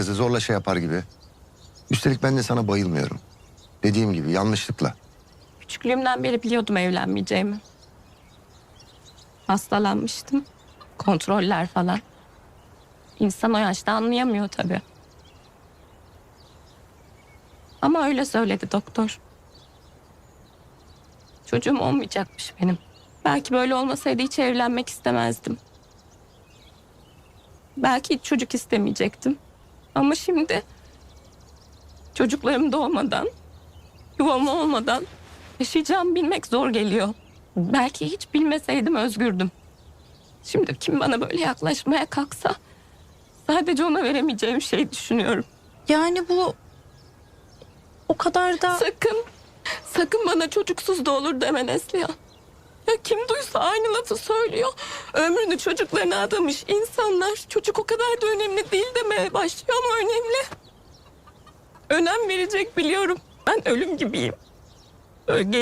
kızı zorla şey yapar gibi. Üstelik ben de sana bayılmıyorum. Dediğim gibi yanlışlıkla. Küçüklüğümden beri biliyordum evlenmeyeceğimi. Hastalanmıştım. Kontroller falan. İnsan o yaşta anlayamıyor tabii. Ama öyle söyledi doktor. Çocuğum olmayacakmış benim. Belki böyle olmasaydı hiç evlenmek istemezdim. Belki hiç çocuk istemeyecektim. Ama şimdi çocuklarım doğmadan, yuvam olmadan yaşayacağımı bilmek zor geliyor. Belki hiç bilmeseydim özgürdüm. Şimdi kim bana böyle yaklaşmaya kalksa sadece ona veremeyeceğim şey düşünüyorum. Yani bu o kadar da Sakın, sakın bana çocuksuz da olur deme Neslihan. Ya kim duysa aynı lafı söylüyor. Ömrünü çocuklarına adamış insanlar çocuk o kadar da önemli değil demeye başlıyor ama önemli. Önem verecek biliyorum. Ben ölüm gibiyim. Böyle